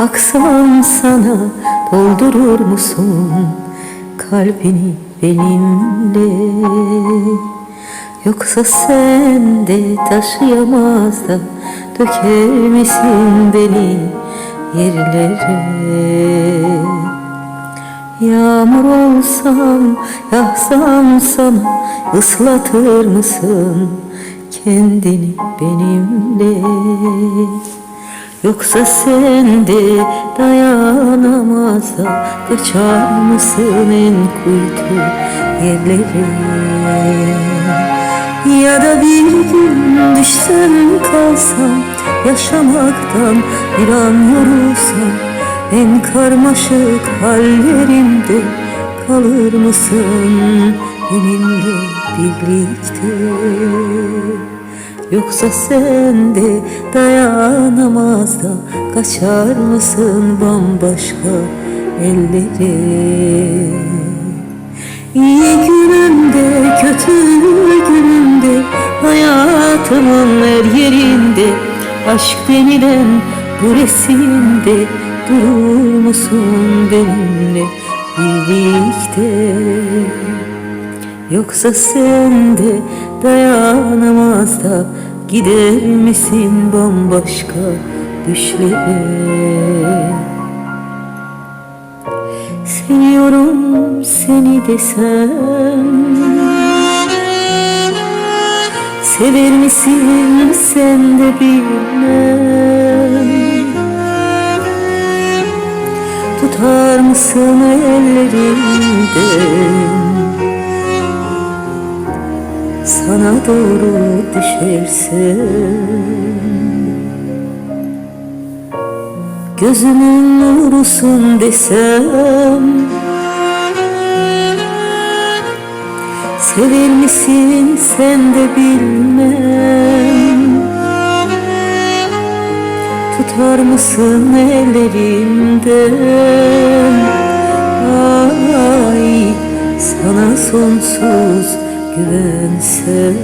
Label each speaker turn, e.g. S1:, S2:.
S1: baksam sana doldurur musun kalbini benimle Yoksa sen de taşıyamaz da döker misin beni yerlere? Yağmur olsam yağsam sana ıslatır mısın kendini benimle Yoksa sen de dayanamaz da kaçar mısın en kuytu yerlere? Ya da bir gün düşsem kalsam yaşamaktan bir an yorulsam En karmaşık hallerimde kalır mısın? Benimle birlikte Yoksa sen de dayanamaz da kaçar mısın bambaşka ellere? İyi günümde kötü günümde hayatımın her yerinde Aşk denilen bu resimde durur musun benimle birlikte Yoksa sen de dayanamaz da gider misin bambaşka düşlere? Seviyorum seni desem Sever misin sen de bilmem. Tutar mısın ellerimden sana doğru düşersem Gözümün nurusun desem Sever misin sen de bilmem Tutar mısın ellerimden? Ay sana sonsuz güvensem